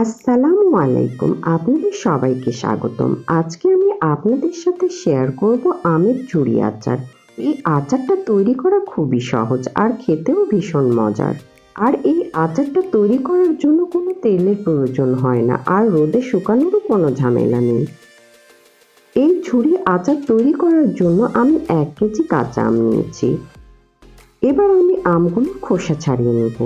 আসসালামু আলাইকুম, আপনাদের সবাইকে স্বাগতম। আজকে আমি আপনাদের সাথে শেয়ার করব আমের চুড়ি আচার। এই আচারটা তৈরি করা খুবই সহজ আর খেতেও ভীষণ মজার। আর এই আচারটা তৈরি করার জন্য কোনো তেলের প্রয়োজন হয় না আর রোদে শুকানোরও কোনো ঝামেলা নেই। এই ঝুড়ি আচার তৈরি করার জন্য আমি এক কেজি কাঁচা আম নিয়েছি। এবার আমি আমগুলো খোসা ছাড়িয়ে নেব।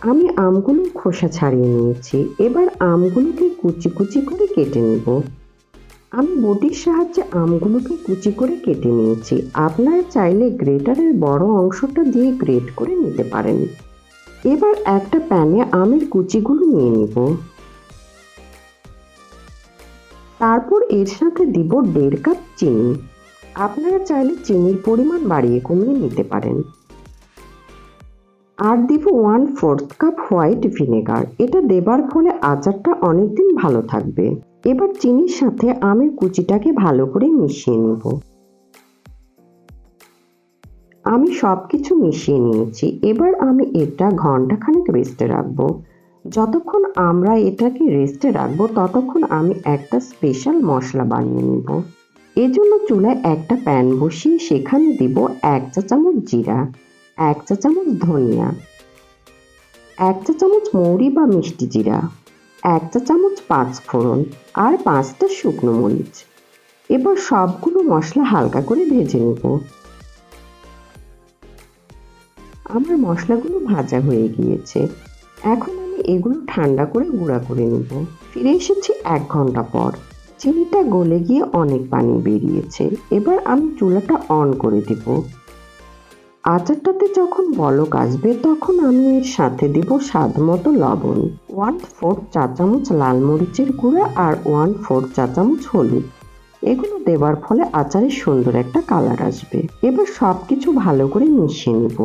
আমি আমগুলো খোসা ছাড়িয়ে নিয়েছি। এবার আমগুলোকে কুচি কুচি করে কেটে নেব। আমি বটির সাহায্যে আমগুলোকে কুচি করে কেটে নিয়েছি। আপনারা চাইলে গ্রেটারের বড় অংশটা দিয়ে গ্রেট করে নিতে পারেন। এবার একটা প্যানে আমের কুচিগুলো নিয়ে নিব। তারপর এর সাথে দিব দেড় কাপ চিনি। আপনারা চাইলে চিনির পরিমাণ বাড়িয়ে কমিয়ে নিতে পারেন। আর দিব one fourth cup white vinegar এটা দেবার ফলে আচারটা অনেকদিন ভালো থাকবে। এবার চিনির সাথে আমের কুচিটাকে ভালো করে মিশিয়ে নেব। আমি সব কিছু মিশিয়ে নিয়েছি। এবার আমি এটা ঘন্টাখানেক রেস্টে রাখব। যতক্ষণ আমরা এটাকে রেস্টে রাখব, ততক্ষণ আমি একটা স্পেশাল মশলা বানিয়ে নিব। এজন্য চুলায় একটা প্যান বসিয়ে সেখানে দিব এক চা চামচ জিরা। এক চা চামচ ধনিয়া, এক চা চামচ মৌরি বা মিষ্টি জিরা, এক চা চামচ পাঁচ ফোড়ন আর পাঁচটা শুকনো মরিচ। এবার সবগুলো মশলা হালকা করে ভেজে নেব। আমার মশলাগুলো ভাজা হয়ে গিয়েছে। এখন আমি এগুলো ঠান্ডা করে গুঁড়া করে নেব। ফিরে এসেছি এক ঘণ্টা পর। চিনিটা গলে গিয়ে অনেক পানি বেরিয়েছে। এবার আমি চুলাটা অন করে দিব। আচারটাতে যখন বলক আসবে, তখন আমি এর সাথে দেব স্বাদ মতো লবণ। ওয়ান ফোর চা চামচ লাল মরিচের গুঁড়া আর ওয়ান ফোর চা চামচ হলুদ। এগুলো দেওয়ার ফলে আচারের সুন্দর একটা কালার আসবে। এবার সব কিছু ভালো করে মিশিয়ে নিব।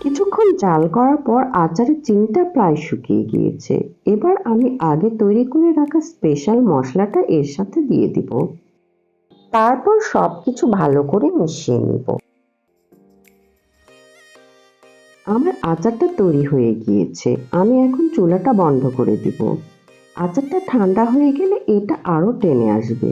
কিছুক্ষণ জাল করার পর আচারের চিনিটা প্রায় শুকিয়ে গিয়েছে। এবার আমি আগে তৈরি করে রাখা স্পেশাল মশলাটা এর সাথে দিয়ে দিব। তারপর সব কিছু ভালো করে মিশিয়ে নিব। আমার আচারটা তৈরি হয়ে গিয়েছে। আমি এখন চুলাটা বন্ধ করে দিব। আচারটা ঠান্ডা হয়ে গেলে এটা আরও টেনে আসবে।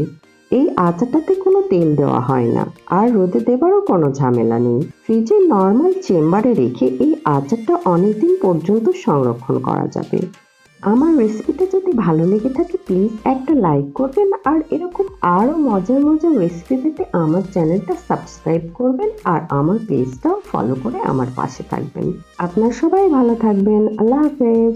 এই আচারটাতে কোনো তেল দেওয়া হয় না। আর রোদে দেবারও কোনো ঝামেলা নেই। ফ্রিজে নর্মাল চেম্বারে রেখে এই আচারটা অনেকদিন পর্যন্ত সংরক্ষণ করা যাবে। আমার রেসিপিটা যদি ভালো লেগে থাকে, প্লিজ একটা লাইক করবেন আর এরকম আরও মজার মজার রেসিপি পেতে আমার চ্যানেলটা সাবস্ক্রাইব করবেন আর আমার পেজটাও ফলো করে আমার পাশে থাকবেন। আপনার সবাই ভালো থাকবেন। আল্লাহ হাফেজ।